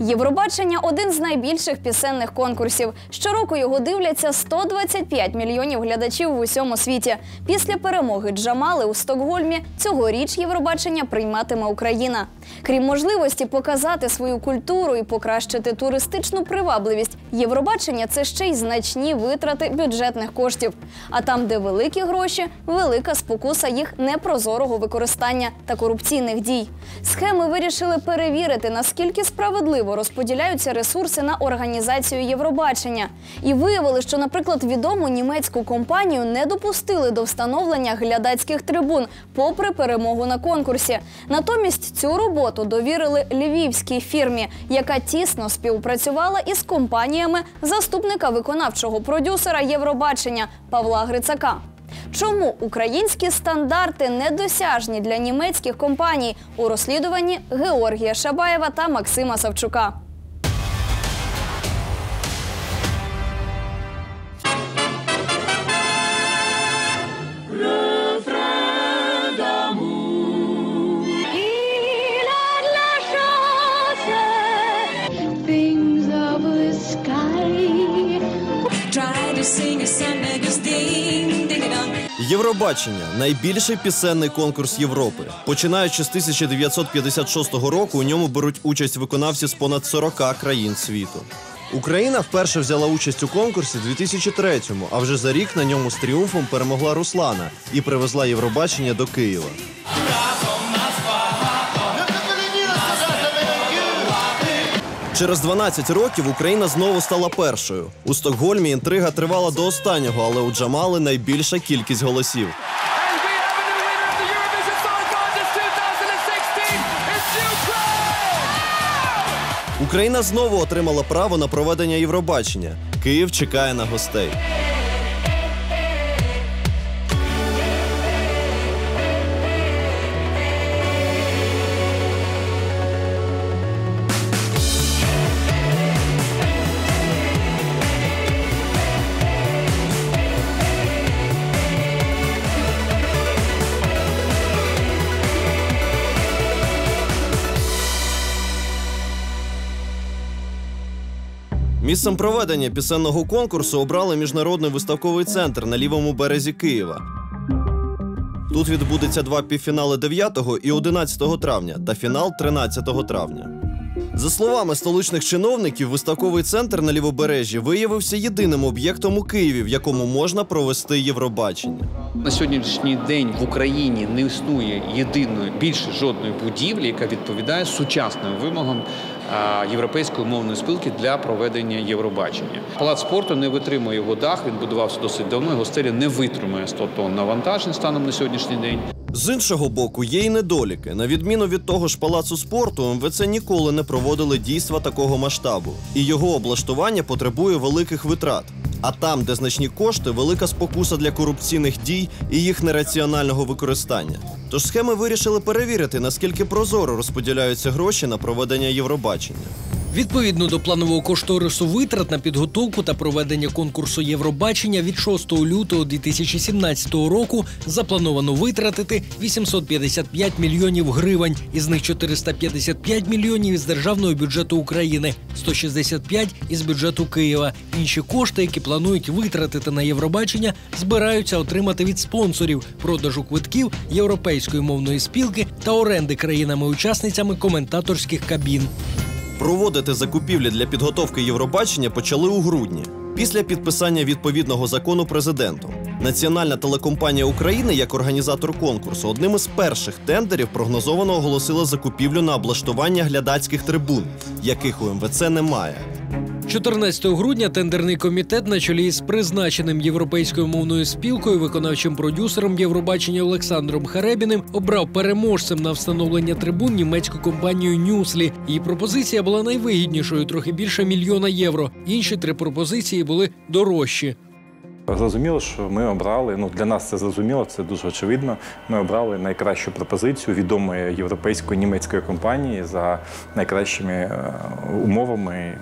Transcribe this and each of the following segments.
Євробачення один з найбільших пісенних конкурсів. Щороку його дивляться 125 мільйонів глядачів в усьому світі. Після перемоги Джамали у Стокгольмі цьогоріч Євробачення прийматиме Україна. Крім можливості показати свою культуру і покращити туристичну привабливість, Євробачення це ще й значні витрати бюджетних коштів. А там, де великі гроші, велика спокуса їх непрозорого використання та корупційних дій. Схеми вирішили перевірити, наскільки справедливо розподіляються ресурси на організацію Євробачення. І виявили, що, наприклад, відому німецьку компанію не допустили до встановлення глядацьких трибун, попри перемогу на конкурсі. Натомість цю роботу довірили львівській фірмі, яка тісно співпрацювала із компаніями заступника виконавчого продюсера Євробачення Павла Грицака. Чому українські стандарти недосяжні для німецьких компаній у розслідуванні Георгія Шабаєва та Максима Савчука? Євробачення найбільший пісенний конкурс Європи. Починаючи з 1956 року, у ньому беруть участь виконавці з понад 40 країн світу. Україна вперше взяла участь у конкурсі 2003-му, а вже за рік на ньому з тріумфом перемогла Руслана і привезла Євробачення до Києва. Через 12 років Україна знову стала першою. У Стокгольмі інтрига тривала до останнього, але у Джамали найбільша кількість голосів. And we have a new winner of the Eurovision Song Contest 2016. It's Ukraine! Україна знову отримала право на проведення Євробачення. Київ чекає на гостей. Місцем проведення пісенного конкурсу обрали міжнародний виставковий центр на лівому березі Києва. Тут відбудеться два півфінали 9 і 11 травня та фінал 13 травня. За словами столичних чиновників, виставковий центр на лівобережжі виявився єдиним об'єктом у Києві, в якому можна провести Євробачення. На сьогоднішній день в Україні не існує єдиної більше жодної будівлі, яка відповідає сучасним вимогам європейської мовної спілки для проведення Євробачення. Палац спорту не витримує його дах. Він будувався досить давно. Його стеля не витримує 100 тонн навантажень станом на сьогоднішній день. З іншого боку, є й недоліки. На відміну від того ж палацу спорту, МВЦ ніколи не проводили дійства такого масштабу, і його облаштування потребує великих витрат. А там, де значні кошти, велика спокуса для корупційних дій і їх нераціонального використання. Тож схеми вирішили перевірити, наскільки прозоро розподіляються гроші на проведення Євробачення. Відповідно до планового кошторису витрат на підготовку та проведення конкурсу Євробачення від 6 лютого 2017 року заплановано витратити 855 мільйонів гривень, із них 455 мільйонів із державного бюджету України, 165 із бюджету Києва. Інші кошти, які планують витратити на Євробачення, збираються отримати від спонсорів, продажу квитків європейської мовної спілки та оренди країнами-учасницями коментаторських кабін. Проводити закупівлі для підготовки Євробачення почали у грудні, після підписання відповідного закону президентом. Національна телекомпанія України, як організатор конкурсу, одним із перших тендерів прогнозовано оголосила закупівлю на облаштування глядацьких трибун, яких у МВЦ немає. 14 грудня тендерний комітет на чолі з призначеним європейською мовною спілкою виконавчим продюсером Євробачення Олександром Харебіним обрав переможцем на встановлення трибун німецьку компанію Нюслі. Її пропозиція була найвигіднішою, трохи більше мільйона євро. Інші три пропозиції були дорожчі. Зрозуміло, що ми обрали. Ну для нас це зрозуміло, це дуже очевидно. Ми обрали найкращу пропозицію відомої європейської німецької компанії за найкращими е, умовами.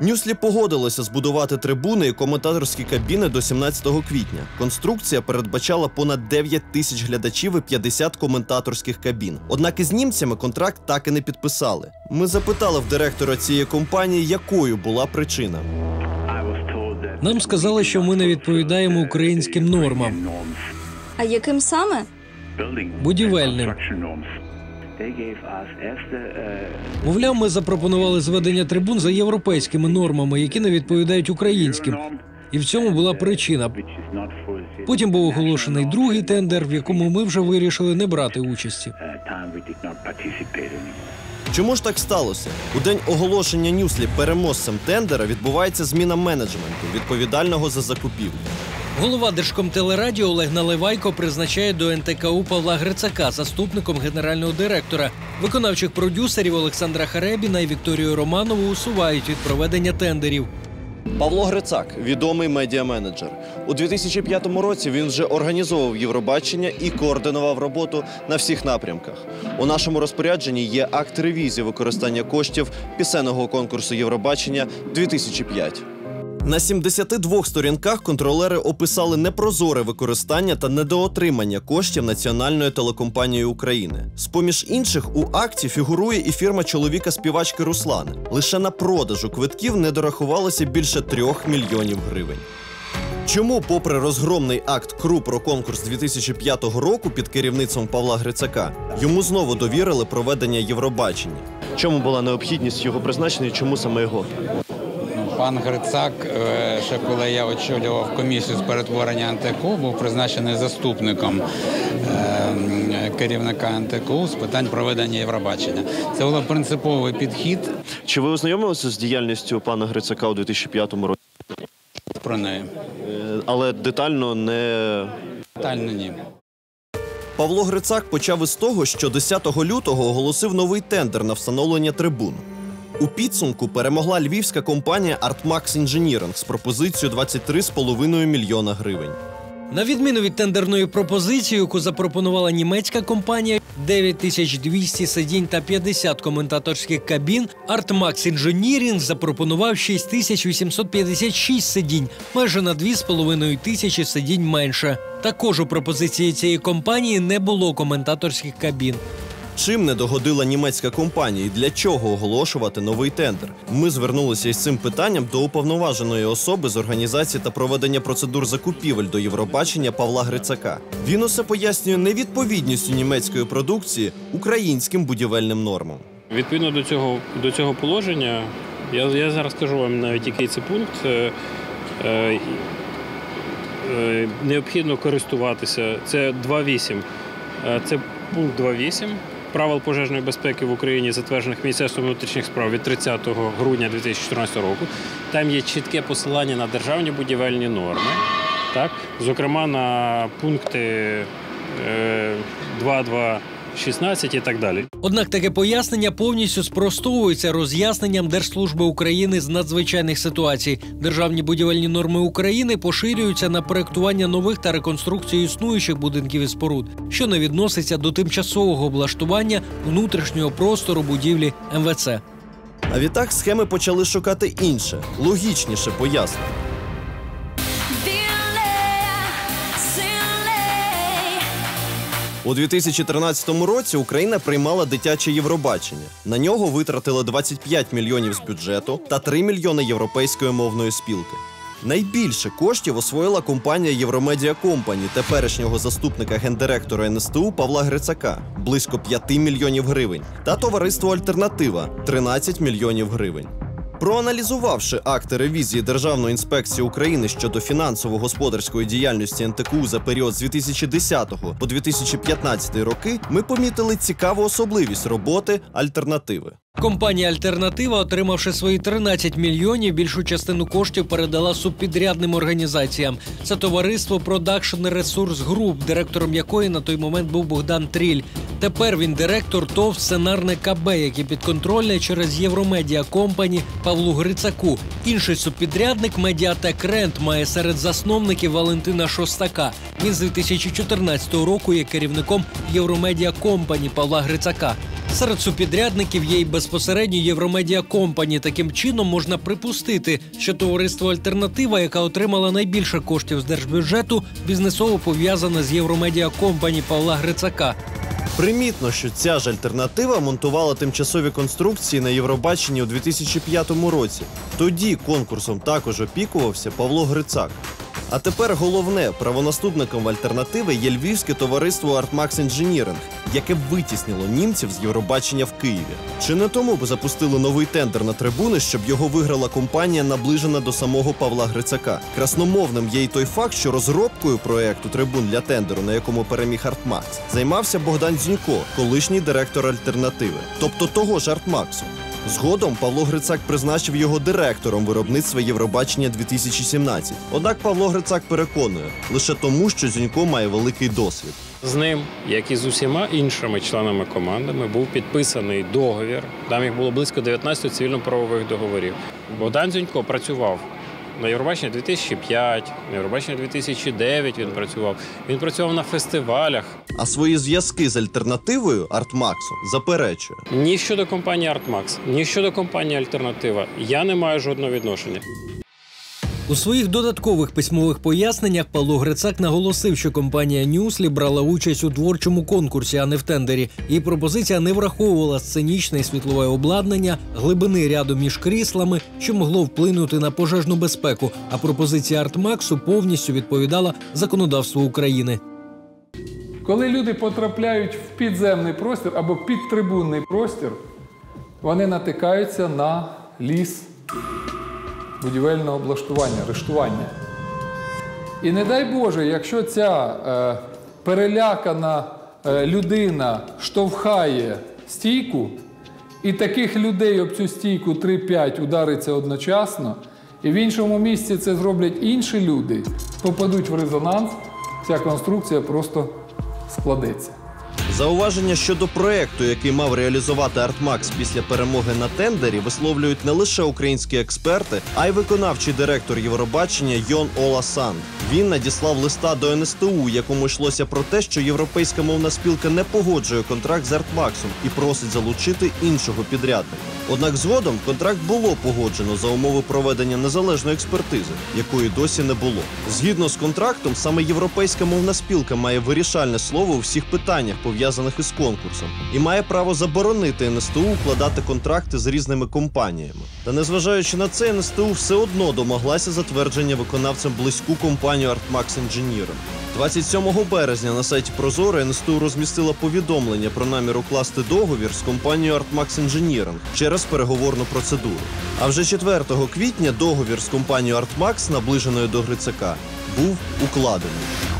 Ньюслі погодилося збудувати трибуни і коментаторські кабіни до 17 квітня. Конструкція передбачала понад 9 тисяч глядачів і 50 коментаторських кабін. Однак із німцями контракт так і не підписали. Ми запитали в директора цієї компанії, якою була причина. Нам сказали, що ми не відповідаємо українським нормам. А яким саме? Будівельним. Мовляв, ми запропонували зведення трибун за європейськими нормами, які не відповідають українським. І в цьому була причина. Потім був оголошений другий тендер, в якому ми вже вирішили не брати участі. Чому ж так сталося? У день оголошення Ньюслі переможцем тендера відбувається зміна менеджменту, відповідального за закупівлю. Голова Держкомтелерадіо Олег Наливайко призначає до НТКУ Павла Грицака заступником генерального директора. Виконавчих продюсерів Олександра Харебіна і Вікторію Романову усувають від проведення тендерів. Павло Грицак, відомий медіаменеджер. У 2005 році він вже організовував Євробачення і координував роботу на всіх напрямках. У нашому розпорядженні є акт ревізії використання коштів пісенного конкурсу Євробачення 2005. На 72 сторінках контролери описали непрозоре використання та недоотримання коштів Національної телекомпанії України. З поміж інших у акті фігурує і фірма чоловіка співачки Руслани. Лише на продажу квитків не дорахувалося більше трьох мільйонів гривень. Чому, попри розгромний акт КРУ про конкурс 2005 року під керівництвом Павла Грицака, йому знову довірили проведення Євробачення? Чому була необхідність його призначення чому саме його? Пан Грицак, е, ще коли я очолював комісію з перетворення НТКУ, був призначений заступником е, керівника НТКУ з питань проведення Євробачення. Це був принциповий підхід Чи ви ознайомилися з діяльністю пана Грицака у 2005 році? про неї. Е, Але детально не Детально ні. Павло Грицак почав із того, що 10 лютого оголосив новий тендер на встановлення трибун. У підсумку перемогла львівська компанія Artmax Engineering з пропозицією 23,5 мільйона гривень. На відміну від тендерної пропозиції, яку запропонувала німецька компанія, 9200 сидінь та 50 коментаторських кабін, Artmax Engineering запропонував 6856 сидінь, майже на 2,5 тисячі сидінь менше. Також у пропозиції цієї компанії не було коментаторських кабін. Чим не догодила німецька компанія і для чого оголошувати новий тендер? Ми звернулися із цим питанням до уповноваженої особи з організації та проведення процедур закупівель до Євробачення Павла Грицака. Він усе пояснює невідповідністю німецької продукції українським будівельним нормам. Відповідно до цього, до цього положення, я, я зараз скажу вам навіть який це пункт. Е, е, е, необхідно користуватися. Це 2.8. Е, Це пункт 2.8 правил пожежної безпеки в Україні, затверджених Міністерством внутрішніх справ від 30 грудня 2014 року. Там є чітке посилання на державні будівельні норми, так? зокрема на пункти е, 2.2. 16 і так далі. Однак таке пояснення повністю спростовується роз'ясненням Держслужби України з надзвичайних ситуацій. Державні будівельні норми України поширюються на проектування нових та реконструкцію існуючих будинків і споруд, що не відноситься до тимчасового облаштування внутрішнього простору будівлі МВЦ. А відтак схеми почали шукати інше, логічніше пояснення. У 2013 році Україна приймала дитяче Євробачення. На нього витратили 25 мільйонів з бюджету та 3 мільйони європейської мовної спілки. Найбільше коштів освоїла компанія Євромедіа Компані теперішнього заступника гендиректора НСТУ Павла Грицака близько 5 мільйонів гривень, та товариство Альтернатива 13 мільйонів гривень. Проаналізувавши акти ревізії Державної інспекції України щодо фінансово-господарської діяльності НТКУ за період з 2010 по 2015 роки, ми помітили цікаву особливість роботи альтернативи. Компанія Альтернатива, отримавши свої 13 мільйонів, більшу частину коштів передала субпідрядним організаціям. Це товариство Продакшн Ресурс Груп, директором якої на той момент був Богдан Тріль. Тепер він директор ТОВ Сценарне КБ, яке підконтрольне через Євромедіа Компані Павлу Грицаку. Інший субпідрядник Медіатек Рент має серед засновників Валентина Шостака. Він з 2014 року є керівником Євромедіа Компані Павла Грицака. Серед субпідрядників є й безпосередньо Євромедіа Компані. Таким чином можна припустити, що товариство Альтернатива, яка отримала найбільше коштів з держбюджету, бізнесово пов'язане з Євромедіа Компані Павла Грицака. Примітно, що ця ж альтернатива монтувала тимчасові конструкції на Євробаченні у 2005 році. Тоді конкурсом також опікувався Павло Грицак. А тепер головне правонаступником альтернативи є львівське товариство Artmax Engineering, яке витіснило німців з Євробачення в Києві. Чи не тому б запустили новий тендер на трибуни, щоб його виграла компанія, наближена до самого Павла Грицака? Красномовним є й той факт, що розробкою проекту трибун для тендеру, на якому переміг Артмакс, займався Богдан Дзюнько, колишній директор альтернативи, тобто того ж Артмаксу. Згодом Павло Грицак призначив його директором виробництва Євробачення 2017. Однак Павло Грицак переконує лише тому, що Зінько має великий досвід. З ним, як і з усіма іншими членами командами, був підписаний договір. Там їх було близько 19 цивільно-правових договорів. Богдан Зюнько працював на Євробаченні 2005, на Євробаченні 2009 він працював. Він працював на фестивалях. А свої зв'язки з альтернативою Артмаксу заперечує. Ні щодо компанії Артмакс, ні щодо компанії Альтернатива. Я не маю жодного відношення. У своїх додаткових письмових поясненнях Павло Грицак наголосив, що компанія Ньюслі брала участь у творчому конкурсі, а не в тендері. Її пропозиція не враховувала сценічне і світлове обладнання, глибини ряду між кріслами, що могло вплинути на пожежну безпеку. А пропозиція Артмаксу повністю відповідала законодавству України. Коли люди потрапляють в підземний простір або підтрибунний простір, вони натикаються на ліс будівельного облаштування, рештування. І не дай Боже, якщо ця е, перелякана е, людина штовхає стійку, і таких людей об цю стійку 3-5 удариться одночасно, і в іншому місці це зроблять інші люди, попадуть в резонанс, ця конструкція просто складеться. Зауваження щодо проекту, який мав реалізувати Артмакс після перемоги на тендері, висловлюють не лише українські експерти, а й виконавчий директор Євробачення Йон Оласан. Він надіслав листа до НСТУ, якому йшлося про те, що європейська мовна спілка не погоджує контракт з Артмаксом і просить залучити іншого підрядника. Однак згодом контракт було погоджено за умови проведення незалежної експертизи, якої досі не було. Згідно з контрактом, саме європейська мовна спілка має вирішальне слово у всіх питаннях, пов'язаних із конкурсом, і має право заборонити НСТУ укладати контракти з різними компаніями. Та незважаючи на це, НСТУ все одно домоглася затвердження виконавцем близьку компанію Artmax Engineering. 27 березня на сайті Прозоро НСТУ розмістила повідомлення про намір укласти договір з компанією Artmax Engineering через переговорну процедуру. А вже 4 квітня договір з компанією Artmax, наближеною до Грицака, був укладений.